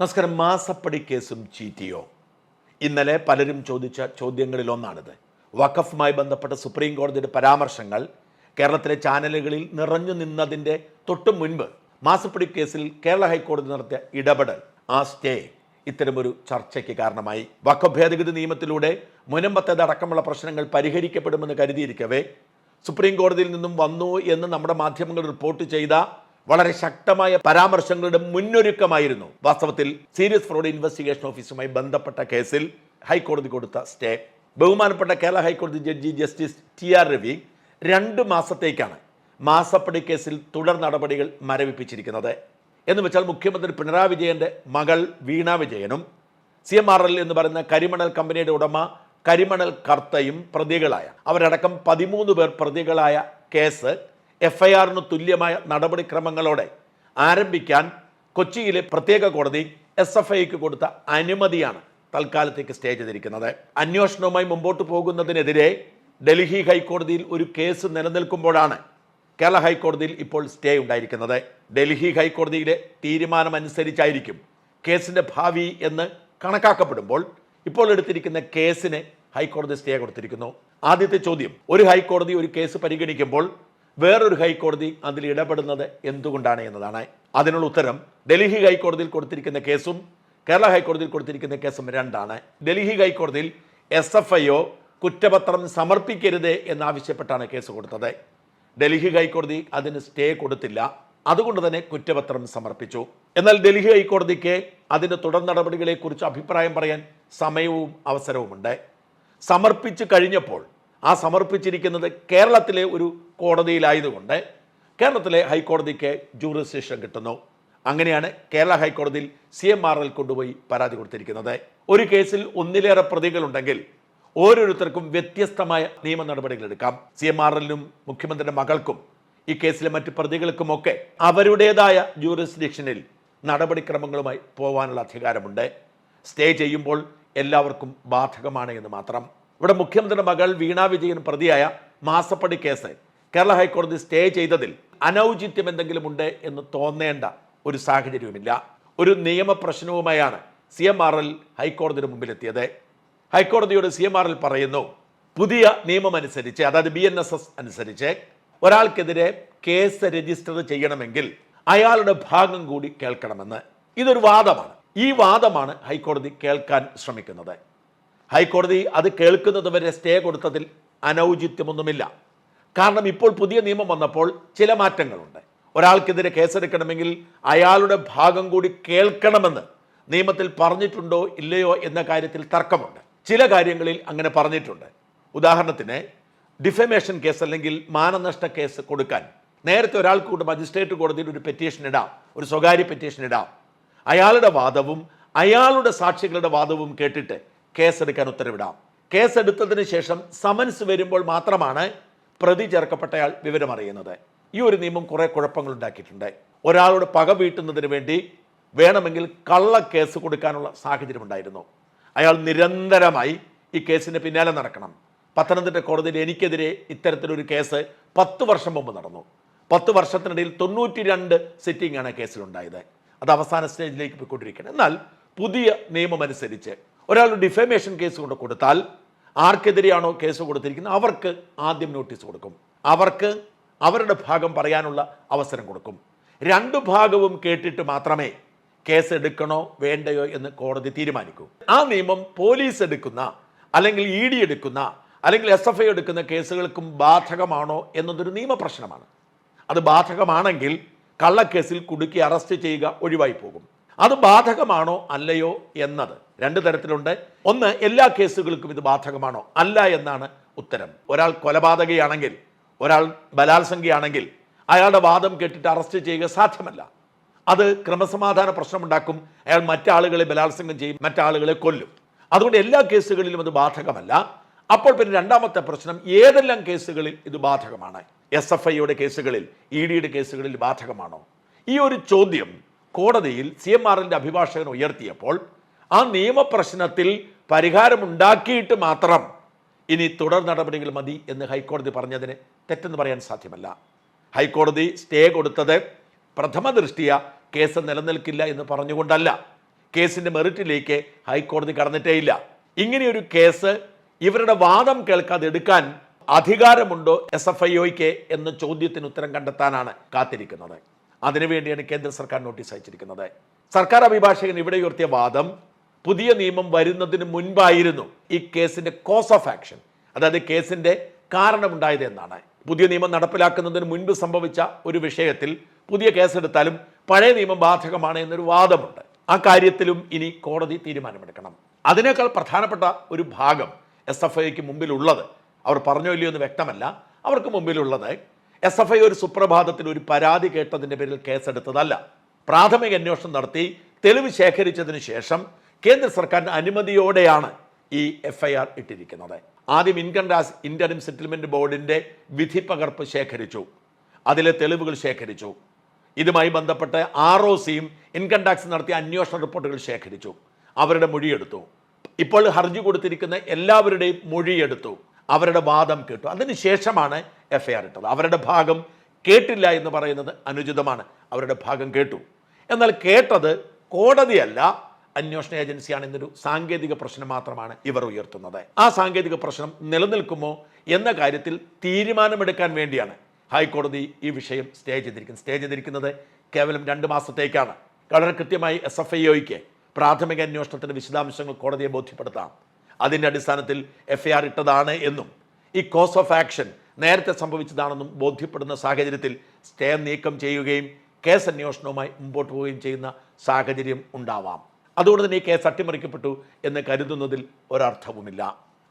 നമസ്കാരം. മാസപ്പടി കേസും ചീറ്റിയോ? ഇന്നലെ പലരും ചോദിച്ച ചോദ്യങ്ങളിലൊന്നാണിത് വഖഫുമായി ബന്ധപ്പെട്ട സുപ്രീം കോടതിയുടെ പരാമർശങ്ങൾ കേരളത്തിലെ ചാനലുകളിൽ നിറഞ്ഞു നിന്നതിന്റെ തൊട്ടു മുൻപ് മാസപ്പടി കേസിൽ കേരള ഹൈക്കോടതി നടത്തിയ ഇടപെടൽ ആ സ്റ്റേ ഇത്തരമൊരു ചർച്ചയ്ക്ക് കാരണമായി. വഖഫ് ഭേദഗതി നിയമത്തിലൂടെ മുനമ്പത്തേത് അടക്കമുള്ള പ്രശ്നങ്ങൾ പരിഹരിക്കപ്പെടുമെന്ന് കരുതിയിരിക്കവേ സുപ്രീം കോടതിയിൽ നിന്നും വന്നു എന്ന് നമ്മുടെ മാധ്യമങ്ങൾ റിപ്പോർട്ട് ചെയ്ത വളരെ ശക്തമായ പരാമർശങ്ങളുടെ മുന്നൊരുക്കമായിരുന്നു. വാസ്തവത്തിൽ സീരിയസ് ഫ്രോഡ് ഇൻവെസ്റ്റിഗേഷൻ ഓഫീസുമായി ബന്ധപ്പെട്ട കേസിൽ ഹൈക്കോടതി കൊടുത്ത സ്റ്റേ. ബഹുമാനപ്പെട്ട കേരള ഹൈക്കോടതി judge justice T R Ravi രണ്ട് മാസത്തേക്കാണ് മാസപ്പടി കേസിൽ തുടർ നടപടികൾ മരവിപ്പിച്ചിരിക്കുന്നത്. എന്ന് വെച്ചാൽ മുഖ്യമന്ത്രി പിണറായി വിജയന്റെ മകൾ വീണ വിജയനും സി എം ആർ എൽ എന്ന് പറയുന്ന കരിമണൽ കമ്പനിയുടെ ഉടമ കരിമണൽ കർത്തയും പ്രതികളായ അവരടക്കം പതിമൂന്ന് പേർ പ്രതികളായ കേസ് എഫ് ഐ ആറിന് തുല്യമായ നടപടിക്രമങ്ങളോടെ ആരംഭിക്കാൻ കൊച്ചിയിലെ പ്രത്യേക കോടതി എസ് എഫ് ഐക്ക് കൊടുത്ത അനുമതിയാണ് തൽക്കാലത്തേക്ക് സ്റ്റേ ചെയ്തിരിക്കുന്നത്. അന്വേഷണവുമായി മുമ്പോട്ട് പോകുന്നതിനെതിരെ ഡൽഹി ഹൈക്കോടതിയിൽ ഒരു കേസ് നിലനിൽക്കുമ്പോഴാണ് കേരള ഹൈക്കോടതിയിൽ ഇപ്പോൾ സ്റ്റേ ഉണ്ടായിരിക്കുന്നത്. ഡൽഹി ഹൈക്കോടതിയിലെ തീരുമാനമനുസരിച്ചായിരിക്കും കേസിന്റെ ഭാവി എന്ന് കണക്കാക്കപ്പെടുമ്പോൾ ഇപ്പോൾ എടുത്തിരിക്കുന്ന കേസിന് ഹൈക്കോടതി സ്റ്റേ കൊടുത്തിരിക്കുന്നു. ആദ്യത്തെ ചോദ്യം ഒരു ഹൈക്കോടതി ഒരു കേസ് പരിഗണിക്കുമ്പോൾ വേറൊരു ഹൈക്കോടതി അതിൽ ഇടപെടുന്നത് എന്തുകൊണ്ടാണ് എന്നതാണ്. അതിനുള്ള ഉത്തരം ഡൽഹി ഹൈക്കോടതിയിൽ കൊടുത്തിരിക്കുന്ന കേസും കേരള ഹൈക്കോടതിയിൽ കൊടുത്തിരിക്കുന്ന കേസും രണ്ടാണ്. ഡൽഹി ഹൈക്കോടതിയിൽ എസ് എഫ് ഐ ഒ കുറ്റപത്രം സമർപ്പിക്കരുത് എന്നാവശ്യപ്പെട്ടാണ് കേസ് കൊടുത്തത്. ഡൽഹി ഹൈക്കോടതി അതിന് സ്റ്റേ കൊടുത്തില്ല. അതുകൊണ്ട് തന്നെ കുറ്റപത്രം സമർപ്പിച്ചു. എന്നാൽ ഡൽഹി ഹൈക്കോടതിക്ക് അതിന്റെ തുടർ നടപടികളെക്കുറിച്ച് അഭിപ്രായം പറയാൻ സമയവും അവസരവുമുണ്ട്. സമർപ്പിച്ചു കഴിഞ്ഞപ്പോൾ ആ സമർപ്പിച്ചിരിക്കുന്നത് കേരളത്തിലെ ഒരു കോടതിയിലായതുകൊണ്ട് കേരളത്തിലെ ഹൈക്കോടതിക്ക് ജൂറിസ്ഡിക്ഷൻ കിട്ടുന്നു. അങ്ങനെയാണ് കേരള ഹൈക്കോടതിയിൽ സി എം ആർ എൽ കൊണ്ടുപോയി പരാതി കൊടുത്തിരിക്കുന്നത്. ഒരു കേസിൽ ഒന്നിലേറെ പ്രതികളുണ്ടെങ്കിൽ ഓരോരുത്തർക്കും വ്യത്യസ്തമായ നിയമ നടപടികൾ എടുക്കാം. സി എം ആർ എല്ലിനും മുഖ്യമന്ത്രിയുടെ മകൾക്കും ഈ കേസിലെ മറ്റ് പ്രതികൾക്കുമൊക്കെ അവരുടേതായ ജൂറിസ്ഡിക്ഷനിൽ നടപടിക്രമങ്ങളുമായി പോകാനുള്ള അധികാരമുണ്ട്. സ്റ്റേ ചെയ്യുമ്പോൾ എല്ലാവർക്കും ബാധകമാണ് എന്ന് മാത്രം. ഇവിടെ മുഖ്യമന്ത്രിയുടെ മകൾ വീണ വിജയൻ പ്രതിയായ മാസപ്പടി കേസ്. കേരള ഹൈക്കോടതി സ്റ്റേ ചെയ്തതിൽ അനൗചിത്യം എന്തെങ്കിലും ഉണ്ട് എന്ന് തോന്നേണ്ട ഒരു സാഹചര്യവുമില്ല. ഒരു നിയമ പ്രശ്നവുമായാണ് സി എം ആർ എൽ ഹൈക്കോടതിയുടെ മുമ്പിലെത്തിയത്. ഹൈക്കോടതിയോട് സി എം ആർ എൽ പറയുന്നു പുതിയ നിയമം അനുസരിച്ച് അതായത് ബി എൻ എസ് എസ് അനുസരിച്ച് ഒരാൾക്കെതിരെ കേസ് രജിസ്റ്റർ ചെയ്യണമെങ്കിൽ അയാളുടെ ഭാഗം കൂടി കേൾക്കണമെന്ന്. ഇതൊരു വാദമാണ്. ഈ വാദമാണ് ഹൈക്കോടതി കേൾക്കാൻ ശ്രമിക്കുന്നത്. ഹൈക്കോടതി അത് കേൾക്കുന്നത് വരെ സ്റ്റേ കൊടുത്തതിൽ അനൗചിത്യമൊന്നുമില്ല. കാരണം ഇപ്പോൾ പുതിയ നിയമം വന്നപ്പോൾ ചില മാറ്റങ്ങളുണ്ട്. ഒരാൾക്കെതിരെ കേസെടുക്കണമെങ്കിൽ അയാളുടെ ഭാഗം കൂടി കേൾക്കണമെന്ന് നിയമത്തിൽ പറഞ്ഞിട്ടുണ്ടോ ഇല്ലയോ എന്ന കാര്യത്തിൽ തർക്കമുണ്ട്. ചില കാര്യങ്ങളിൽ അങ്ങനെ പറഞ്ഞിട്ടുണ്ട്. ഉദാഹരണത്തിന് ഡിഫമേഷൻ കേസ് അല്ലെങ്കിൽ മാനനഷ്ട കേസ് കൊടുക്കാൻ. നേരത്തെ ഒരാൾക്ക് കൂടെ മജിസ്ട്രേറ്റ് കോടതിയിൽ ഒരു പെറ്റീഷൻ ഇടാം ഒരു സ്വകാര്യ പെറ്റീഷൻ ഇടാം. അയാളുടെ വാദവും അയാളുടെ സാക്ഷികളുടെ വാദവും കേട്ടിട്ട് കേസെടുക്കാൻ ഉത്തരവിടാം. കേസെടുത്തതിന് ശേഷം സമൻസ് വരുമ്പോൾ മാത്രമാണ് പ്രതി ചേർക്കപ്പെട്ടയാൾ വിവരം അറിയുന്നത്. ഈ ഒരു നിയമം കുറെ കുഴപ്പങ്ങൾ ഉണ്ടാക്കിയിട്ടുണ്ട്. ഒരാളോട് പക വീട്ടുന്നതിന് വേണ്ടി വേണമെങ്കിൽ കള്ള കേസ് കൊടുക്കാനുള്ള സാഹചര്യം ഉണ്ടായിരുന്നു. അയാൾ നിരന്തരമായി ഈ കേസിന് പിന്നാലെ നടക്കണം. പത്തനംതിട്ട കോടതിയിൽ എനിക്കെതിരെ ഇത്തരത്തിലൊരു കേസ് പത്ത് വർഷം മുമ്പ് നടന്നു. പത്ത് വർഷത്തിനിടയിൽ തൊണ്ണൂറ്റി രണ്ട് സിറ്റിംഗ് ആണ് കേസിലുണ്ടായത്. അത് അവസാന സ്റ്റേജിലേക്ക് പോയിക്കൊണ്ടിരിക്കുന്നത് എന്നാൽ പുതിയ നിയമം അനുസരിച്ച് ഒരാൾ ഡിഫേമേഷൻ കേസ് കൊണ്ട് കൊടുത്താൽ ആർക്കെതിരെയാണോ കേസ് കൊടുത്തിരിക്കുന്നത്? അവർക്ക് ആദ്യം നോട്ടീസ് കൊടുക്കും. അവർക്ക് അവരുടെ ഭാഗം പറയാനുള്ള അവസരം കൊടുക്കും. രണ്ടു ഭാഗവും കേട്ടിട്ട് മാത്രമേ കേസ് എടുക്കണോ വേണ്ടയോ എന്ന് കോടതി തീരുമാനിക്കൂ. ആ നിയമം പോലീസ് എടുക്കുന്ന അല്ലെങ്കിൽ ഇ ഡി എടുക്കുന്ന അല്ലെങ്കിൽ എസ് എഫ് ഐ എടുക്കുന്ന കേസുകൾക്കും ബാധകമാണോ എന്നതൊരു നിയമപ്രശ്നമാണ്. അത് ബാധകമാണെങ്കിൽ കള്ളക്കേസിൽ കുടുക്കി അറസ്റ്റ് ചെയ്യുക ഒഴിവായി പോകും. അത് ബാധകമാണോ അല്ലയോ എന്നത് രണ്ട് തരത്തിലുണ്ട്. ഒന്ന് എല്ലാ കേസുകൾക്കും ഇത് ബാധകമാണോ? അല്ല എന്നാണ് ഉത്തരം. ഒരാൾ കൊലപാതകയാണെങ്കിൽ ഒരാൾ ബലാത്സംഗിയാണെങ്കിൽ അയാളുടെ വാദം കേട്ടിട്ട് അറസ്റ്റ് ചെയ്യുക സാധ്യമല്ല. അത് ക്രമസമാധാന പ്രശ്നമുണ്ടാക്കും. അയാൾ മറ്റാളുകളെ ബലാത്സംഗം ചെയ്യും മറ്റാളുകളെ കൊല്ലും. അതുകൊണ്ട് എല്ലാ കേസുകളിലും അത് ബാധകമല്ല. അപ്പോൾ പിന്നെ രണ്ടാമത്തെ പ്രശ്നം ഏതെല്ലാം കേസുകളിൽ ഇത് ബാധകമാണ്? എസ് എഫ് ഐയുടെ കേസുകളിൽ ഇ ഡിയുടെ കേസുകളിൽ ബാധകമാണോ? ഈ ഒരു ചോദ്യം കോടതിയിൽ സി എം ആറിന്റെ അഭിഭാഷകൻ ഉയർത്തിയപ്പോൾ ആ നിയമപ്രശ്നത്തിൽ പരിഹാരമുണ്ടാക്കിയിട്ട് മാത്രം ഇനി തുടർ നടപടികൾ മതി എന്ന് ഹൈക്കോടതി പറഞ്ഞതിന് തെറ്റെന്ന് പറയാൻ സാധ്യമല്ല. ഹൈക്കോടതി സ്റ്റേ കൊടുത്തത് പ്രഥമ ദൃഷ്ടിയ കേസ് നിലനിൽക്കില്ല എന്ന് പറഞ്ഞുകൊണ്ടല്ല. കേസിന്റെ മെറിറ്റിലേക്ക് ഹൈക്കോടതി കടന്നിട്ടേയില്ല. ഇങ്ങനെയൊരു കേസ് ഇവരുടെ വാദം കേൾക്കാതെ എടുക്കാൻ അധികാരമുണ്ടോ എസ് എഫ് ഐ ഒയ്ക്ക് എന്ന ചോദ്യത്തിന് ഉത്തരം കണ്ടെത്താനാണ് കാത്തിരിക്കുന്നത്. അതിനുവേണ്ടിയാണ് കേന്ദ്ര സർക്കാർ നോട്ടീസ് അയച്ചിരിക്കുന്നത്. സർക്കാർ അഭിഭാഷകൻ ഇവിടെ ഉയർത്തിയ വാദം പുതിയ നിയമം വരുന്നതിന് മുൻപായിരുന്നു ഈ കേസിന്റെ കോസ് ഓഫ് ആക്ഷൻ അതായത് കേസിന്റെ കാരണമുണ്ടായത് എന്നാണ്. പുതിയ നിയമം നടപ്പിലാക്കുന്നതിന് മുൻപ് സംഭവിച്ച ഒരു വിഷയത്തിൽ പുതിയ കേസെടുത്താലും പഴയ നിയമം ബാധകമാണ് എന്നൊരു വാദമുണ്ട്. ആ കാര്യത്തിലും ഇനി കോടതി തീരുമാനമെടുക്കണം. അതിനേക്കാൾ പ്രധാനപ്പെട്ട ഒരു ഭാഗം എസ് എഫ് ഐക്ക് മുമ്പിലുള്ളത് അവർ പറഞ്ഞോ ഇല്ലയോ എന്ന് വ്യക്തമല്ല. അവർക്ക് മുമ്പിലുള്ളത് എസ് എഫ് ഐ ഒരു സുപ്രഭാതത്തിൽ ഒരു പരാതി കേട്ടതിന്റെ പേരിൽ കേസെടുത്തതല്ല. പ്രാഥമിക അന്വേഷണം നടത്തി തെളിവ് ശേഖരിച്ചതിന് ശേഷം കേന്ദ്ര സർക്കാരിന്റെ അനുമതിയോടെയാണ് ഈ എഫ് ഐ ആർ ഇട്ടിരിക്കുന്നത്. ആദ്യം ഇൻകം ടാക്സ് ഇന്റർം സെറ്റിൽമെന്റ് ബോർഡിന്റെ വിധി പകർപ്പ് ശേഖരിച്ചു. അതിലെ തെളിവുകൾ ശേഖരിച്ചു. ഇതുമായി ബന്ധപ്പെട്ട് ആർ ഒ സിയും ഇൻകം ടാക്സ് നടത്തിയ അന്വേഷണ റിപ്പോർട്ടുകൾ ശേഖരിച്ചു. അവരുടെ മൊഴിയെടുത്തു. ഇപ്പോൾ ഹർജി കൊടുത്തിരിക്കുന്ന എല്ലാവരുടെയും മൊഴിയെടുത്തു. അവരുടെ വാദം കേട്ടു. അതിനുശേഷമാണ് എഫ് ഐ ആർ ഇട്ടത്. അവരുടെ ഭാഗം കേട്ടില്ല എന്ന് പറയുന്നത് അനുചിതമാണ്. അവരുടെ ഭാഗം കേട്ടു. എന്നാൽ കേട്ടത് കോടതിയല്ല അന്വേഷണ ഏജൻസിയാണ് എന്നൊരു സാങ്കേതിക പ്രശ്നം മാത്രമാണ് ഇവർ ഉയർത്തുന്നത്. ആ സാങ്കേതിക പ്രശ്നം നിലനിൽക്കുമോ എന്ന കാര്യത്തിൽ തീരുമാനമെടുക്കാൻ വേണ്ടിയാണ് ഹൈക്കോടതി ഈ വിഷയം സ്റ്റേ ചെയ്തിരിക്കുന്നത്. സ്റ്റേ ചെയ്തിരിക്കുന്നത് കേവലം രണ്ട് മാസത്തേക്കാണ്. വളരെ കൃത്യമായി എസ് എഫ് ഐ പ്രാഥമിക അന്വേഷണത്തിന്റെ വിശദാംശങ്ങൾ കോടതിയെ ബോധ്യപ്പെടുത്താം. അതിന്റെ അടിസ്ഥാനത്തിൽ എഫ് ഐ ആർ ഇട്ടതാണ് എന്നും ഈ കോസ് ഓഫ് ആക്ഷൻ നേരത്തെ സംഭവിച്ചതാണെന്നും ബോധ്യപ്പെടുന്ന സാഹചര്യത്തിൽ സ്റ്റേ നീക്കം ചെയ്യുകയും കേസ് അന്വേഷണവുമായി മുമ്പോട്ട് പോവുകയും ചെയ്യുന്ന സാഹചര്യം ഉണ്ടാവാം. അതുകൊണ്ട് തന്നെ ഈ കേസ് അട്ടിമറിക്കപ്പെട്ടു എന്ന് കരുതുന്നതിൽ ഒരർത്ഥവുമില്ല.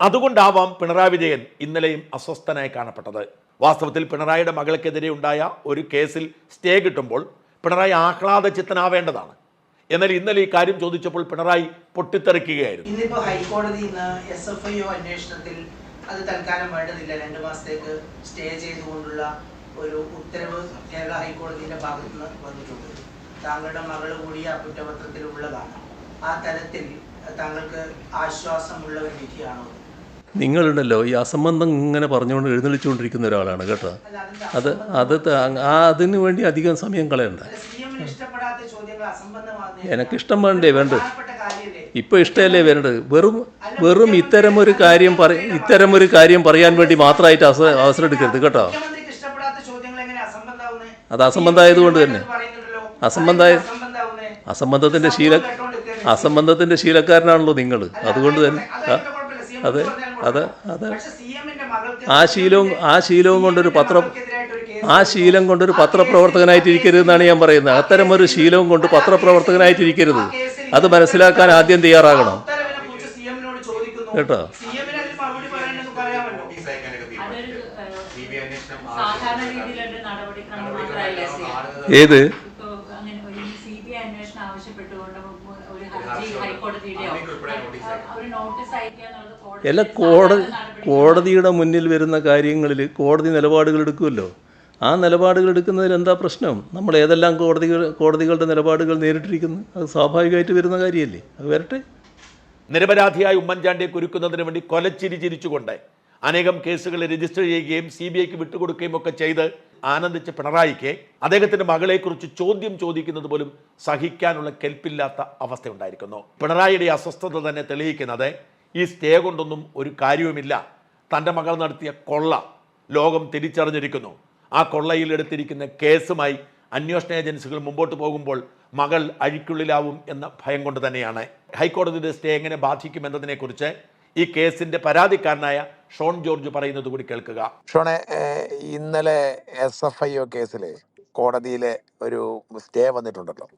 അതുകൊണ്ടാവാം പിണറായി വിജയൻ ഇന്നലെയും അസ്വസ്ഥനായി കാണപ്പെട്ടത്. വാസ്തവത്തിൽ പിണറായിയുടെ മകൾക്കെതിരെ ഉണ്ടായ ഒരു കേസിൽ സ്റ്റേ കിട്ടുമ്പോൾ പിണറായി ആഹ്ലാദചിത്തനാവേണ്ടതാണ്. എന്നാൽ ഇന്നലെ ഈ കാര്യം ചോദിച്ചപ്പോൾ പിണറായി പൊട്ടിത്തെറിക്കുകയായിരുന്നു. ഇന്നിപ്പോ ഹൈക്കോടതി എസ് എഫ് ഐ അന്വേഷണത്തിൽ അത് തൽക്കാലം വേണ്ടതില്ല രണ്ട് മാസത്തേക്ക് സ്റ്റേ ചെയ്തുകൊണ്ടുള്ള ഒരു ഉത്തരവ് കേരള ഹൈക്കോടതിയുടെ ഭാഗത്ത് നിന്ന് വന്നിട്ടുണ്ട്. താങ്കളുടെ മകൾ കൂടി ആ കുറ്റപത്രത്തിൽ ആ തലത്തിൽ താങ്കൾക്ക് ആശ്വാസമുള്ള ഒരു വിധിയാണോ? നിങ്ങളുണ്ടല്ലോ ഈ അസംബന്ധം ഇങ്ങനെ പറഞ്ഞുകൊണ്ട് എഴുന്നള്ളിച്ചുകൊണ്ടിരിക്കുന്ന ഒരാളാണ് കേട്ടോ. അത് അത് ആ അതിനു വേണ്ടി അധികം സമയം കളയണ്ട. എനിക്കിഷ്ടം വേണ്ടേ വേണ്ട? ഇപ്പൊ ഇപ്പോൾ ഇഷ്ടമല്ലേ വരേണ്ടത് വെറും വെറും ഒരു കാര്യം പറ ഒരു കാര്യം പറയാൻ വേണ്ടി മാത്രമായിട്ട് അവസ അവസരം എടുക്കരുത് കേട്ടോ. അത് അസംബന്ധമായതുകൊണ്ട് തന്നെ. അസംബന്ധമായ അസംബന്ധത്തിന്റെ ശീല അസംബന്ധത്തിന്റെ ശീലക്കാരനാണല്ലോ നിങ്ങൾ അതുകൊണ്ട് തന്നെ അതെ അതെ അതെ ആ ശീലവും ആ ശീലവും കൊണ്ടൊരു പത്രം ആ ശീലം കൊണ്ടൊരു പത്രപ്രവർത്തകനായിട്ടിരിക്കരുതെന്നാണ് ഞാൻ പറയുന്നത്. അത്തരം ഒരു ശീലവും കൊണ്ട് പത്രപ്രവർത്തകനായിട്ടിരിക്കരുത്. അത് മനസ്സിലാക്കാൻ ആദ്യം തയ്യാറാകണം. കേട്ടോ. ഏത് ഇപ്പൊ അങ്ങനെ ഒരു സി ബി ഐ അന്വേഷണം ആവശ്യപ്പെട്ടുകൊണ്ട് ഒരു ഹർജി എല്ലാ കോടതി കോടതിയുടെ മുന്നിൽ വരുന്ന കാര്യങ്ങളിൽ കോടതി നിലപാടുകൾ എടുക്കുമല്ലോ. ആ നിലപാടുകൾ എടുക്കുന്നതിൽ എന്താ പ്രശ്നം? നമ്മൾ ഏതെല്ലാം കോടതികൾ കോടതികളുടെ നിലപാടുകൾ നേരിട്ടിരിക്കുന്നു? അത് സ്വാഭാവികമായിട്ട് വരുന്ന കാര്യമല്ലേ? അത് വരട്ടെ. നിരപരാധിയായ ഉമ്മൻചാണ്ടിയെ കുരുക്കുന്നതിന് വേണ്ടി കൊലച്ചിരി ചിരിച്ചുകൊണ്ട് അനേകം കേസുകൾ രജിസ്റ്റർ ചെയ്യുകയും സി ബി ഐക്ക് വിട്ടുകൊടുക്കുകയും ഒക്കെ ചെയ്ത് ആനന്ദിച്ച പിണറായിക്ക് അദ്ദേഹത്തിന്റെ മകളെക്കുറിച്ച് ചോദ്യം ചോദിക്കുന്നത് പോലും സഹിക്കാനുള്ള കെൽപ്പില്ലാത്ത അവസ്ഥ ഉണ്ടായിരിക്കുന്നു പിണറായിയുടെ അസ്വസ്ഥത തന്നെ തെളിയിക്കുന്നത് ഈ സ്റ്റേ കൊണ്ടൊന്നും ഒരു കാര്യവുമില്ല. തന്റെ മകൾ നടത്തിയ കൊള്ള ലോകം തിരിച്ചറിഞ്ഞിരിക്കുന്നു. ആ കൊള്ളയിൽ എടുത്തിരിക്കുന്ന കേസുമായി അന്വേഷണ ഏജൻസികൾ മുമ്പോട്ട് പോകുമ്പോൾ മകൾ അഴിക്കുള്ളിലാവും എന്ന ഭയം കൊണ്ട് തന്നെയാണ്. ഹൈക്കോടതിയുടെ സ്റ്റേ എങ്ങനെ ബാധിക്കും എന്നതിനെക്കുറിച്ച് ഈ കേസിന്റെ പരാതിക്കാരനായ ഷോൺ ജോർജ് പറയുന്നത് കൂടി കേൾക്കുക. ഷോണെ ഇന്നലെ എസ് എഫ് ഐ ഒ കേസിൽ കോടതിയിലെ ഒരു സ്റ്റേ വന്നിട്ടുണ്ടല്ലോ.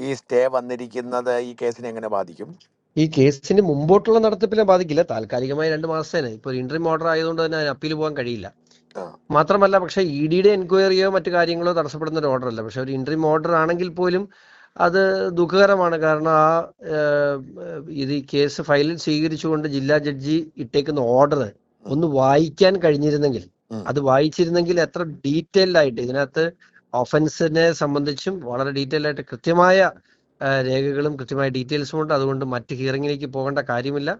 ഈ സ്റ്റേ വന്നിരിക്കുന്നത് ഈ കേസിനെ എങ്ങനെ ബാധിക്കും? ഈ കേസിന് മുമ്പോട്ടുള്ള നടത്തിപ്പിനെ ബാധിക്കില്ല. താൽക്കാലികമായി രണ്ട് മാസത്തേന്. ഇപ്പൊ ഒരു ഇന്റർവ്യൂ ഓർഡർ ആയതുകൊണ്ട് തന്നെ അതിന് അപ്പീൽ പോകാൻ കഴിയില്ല. ആ. മാത്രമല്ല പക്ഷെ ഇ ഡിയുടെ എൻക്വയറിയോ മറ്റു കാര്യങ്ങളോ തടസ്സപ്പെടുന്ന ഒരു ഓർഡർ അല്ല. പക്ഷെ ഒരു ഇന്റർവ്യൂ ഓർഡർ ആണെങ്കിൽ പോലും അത് ദുഃഖകരമാണ്. കാരണം ആ ഇത് ഈ കേസ് ഫയലിൽ സ്വീകരിച്ചുകൊണ്ട് ജില്ലാ ജഡ്ജി ഇട്ടേക്കുന്ന ഓർഡർ ഒന്ന് വായിക്കാൻ കഴിഞ്ഞിരുന്നെങ്കിൽ അത് വായിച്ചിരുന്നെങ്കിൽ എത്ര ഡീറ്റെയിൽഡ് ആയിട്ട് ഇതിനകത്ത് ഒഫൻസിനെ സംബന്ധിച്ചും വളരെ ഡീറ്റെയിൽ ആയിട്ട് കൃത്യമായ രേഖകളും കൃത്യമായ ഡീറ്റെയിൽസും ഉണ്ട്. അതുകൊണ്ട് മറ്റ് ഹിയറിംഗിലേക്ക് പോകേണ്ട കാര്യമില്ല.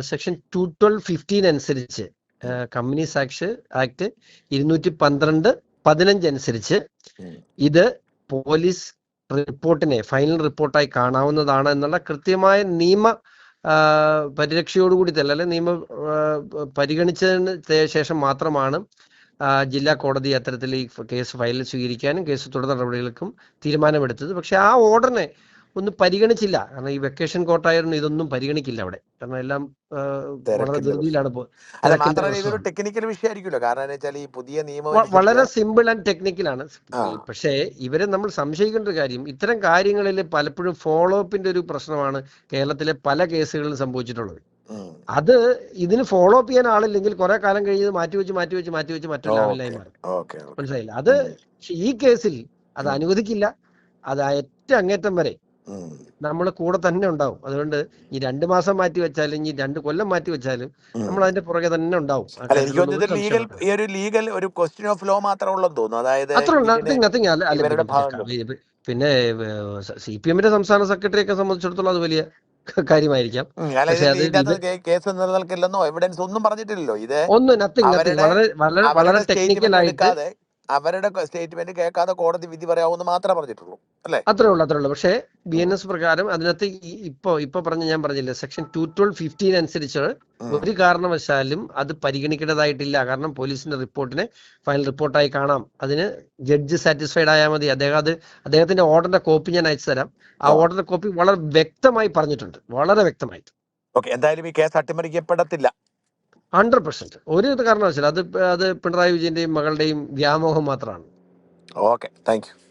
സെക്ഷൻ ടു ട്വൽവ് ഫിഫ്റ്റീൻ അനുസരിച്ച് കമ്പനീസ് ആക്ട് ആക്ട് ഇരുന്നൂറ്റി പന്ത്രണ്ട് പതിനഞ്ച് അനുസരിച്ച് ഇത് പോലീസ് റിപ്പോർട്ടിനെ ഫൈനൽ റിപ്പോർട്ടായി കാണാവുന്നതാണ് എന്നുള്ള കൃത്യമായ നിയമ പരിരക്ഷയോടുകൂടി തന്നെ അല്ലെ നിയമ പരിഗണിച്ചതിന് ശേഷം മാത്രമാണ് ജില്ലാ കോടതി അത്തരത്തിൽ ഈ കേസ് ഫയൽ സ്വീകരിക്കാനും കേസ് തുടർ നടപടികൾക്കും തീരുമാനമെടുത്തത്. പക്ഷെ ആ ഓർഡറിനെ ഒന്നും പരിഗണിച്ചില്ല. കാരണം ഈ വെക്കേഷൻ കോട്ടായിരുന്നു ഇതൊന്നും പരിഗണിക്കില്ല അവിടെ. കാരണം എല്ലാം വളരെ ധൃതിയിലാണ് ടെക്നിക്കൽ വിഷയമായിരിക്കുമല്ലോ. കാരണം വെച്ചാൽ ഈ പുതിയ നിയമം വളരെ സിമ്പിൾ ആൻഡ് ടെക്നിക്കലാണ് ആണ്. പക്ഷേ ഇവരെ നമ്മൾ സംശയിക്കേണ്ട ഒരു കാര്യം ഇത്തരം കാര്യങ്ങളിൽ പലപ്പോഴും ഫോളോ അപ്പിന്റെ ഒരു പ്രശ്നമാണ് കേരളത്തിലെ പല കേസുകളിലും സംഭവിച്ചിട്ടുള്ളത്. അത് ഇതിന് ഫോളോ അപ്പ് ചെയ്യാൻ ആളില്ലെങ്കിൽ കുറെ കാലം കഴിഞ്ഞ് മാറ്റി വെച്ച് മാറ്റി വെച്ച് മാറ്റി വെച്ച് മറ്റൊരു ലെവലിലായി ഓക്കെ മാറും. Okay okay. മനസ്സിലായില്ല? അത് ഈ കേസിൽ അത് അനുവദിക്കില്ല. അത് ഏറ്റവും അങ്ങേറ്റം വരെ. നമ്മൾ കൂടെ തന്നെ ഉണ്ടാവും. അതുകൊണ്ട് ഈ രണ്ട് മാസം മാറ്റി വെച്ചാലും ഈ രണ്ട് കൊല്ലം മാറ്റി വെച്ചാലും നമ്മൾ അതിന്റെ പുറകെ തന്നെ ഉണ്ടാവും. ലീഗൽ ഈ ഒരു ലീഗൽ ഒരു ക്വസ്റ്റ്യൻ ഓഫ് ലോ മാത്രമേ ഉള്ളെന്ന് തോന്നുന്നു. അതായത് അത്ര നത്തിങ് നത്തിങ് അല്ല അല്ല പിന്നെ സി പി എമ്മിന്റെ സംസ്ഥാന സെക്രട്ടറിയൊക്കെ സംബന്ധിച്ചിടത്തോളം അത് വലിയ കാര്യമായിരിക്കാം. കേസ് നിലനിൽക്കില്ലെന്നോ? എവിഡൻസ് ഒന്നും പറഞ്ഞിട്ടില്ലല്ലോ ഇത്. ഒന്നും നത്തിങ് വളരെ വളരെ വളരെ ടെക്നിക്കൽ ആയിട്ട് അവരുടെ സ്റ്റേറ്റ്മെന്റ് കേൾക്കാതെ കോടതി വിധി പറയാവുന്ന മാത്രമേ പറഞ്ഞിട്ടുള്ളൂ അല്ലേ? അത്രേ ഉള്ളൂ അത്രേ ഉള്ളൂ. പക്ഷേ ബി എൻ എസ് പ്രകാരം അതിനകത്ത് ഇപ്പൊ ഇപ്പൊ പറഞ്ഞ ഞാൻ പറഞ്ഞില്ല സെക്ഷൻ ടു ട്വൽവ് ഫിഫ്റ്റീൻ അനുസരിച്ച് ഒരു കാരണവശാലും അത് പരിഗണിക്കേണ്ടതായിട്ടില്ല. കാരണം പോലീസിന്റെ റിപ്പോർട്ടിനെ ഫൈനൽ റിപ്പോർട്ടായി കാണാം. അതിന് ജഡ്ജ് സാറ്റിസ്ഫൈഡ് ആയാൽ മതി. അദ്ദേഹം അത് അദ്ദേഹത്തിന്റെ ഓർഡറിന്റെ കോപ്പി ഞാൻ അയച്ചു തരാം. ആ ഓർഡറിന്റെ കോപ്പി വളരെ വ്യക്തമായി പറഞ്ഞിട്ടുണ്ട്. വളരെ വ്യക്തമായിട്ട്. ഓക്കെ എന്തായാലും ഈ കേസ് അട്ടിമറിക്കപ്പെടത്തില്ല. ഹൺഡ്രഡ് പെർസെന്റ് ഒരു കാരണവശാലും അത് അത് പിണറായി വിജയന്റെയും മകളുടെയും വ്യാമോഹം മാത്രമാണ്. ഓക്കെ. Thank you.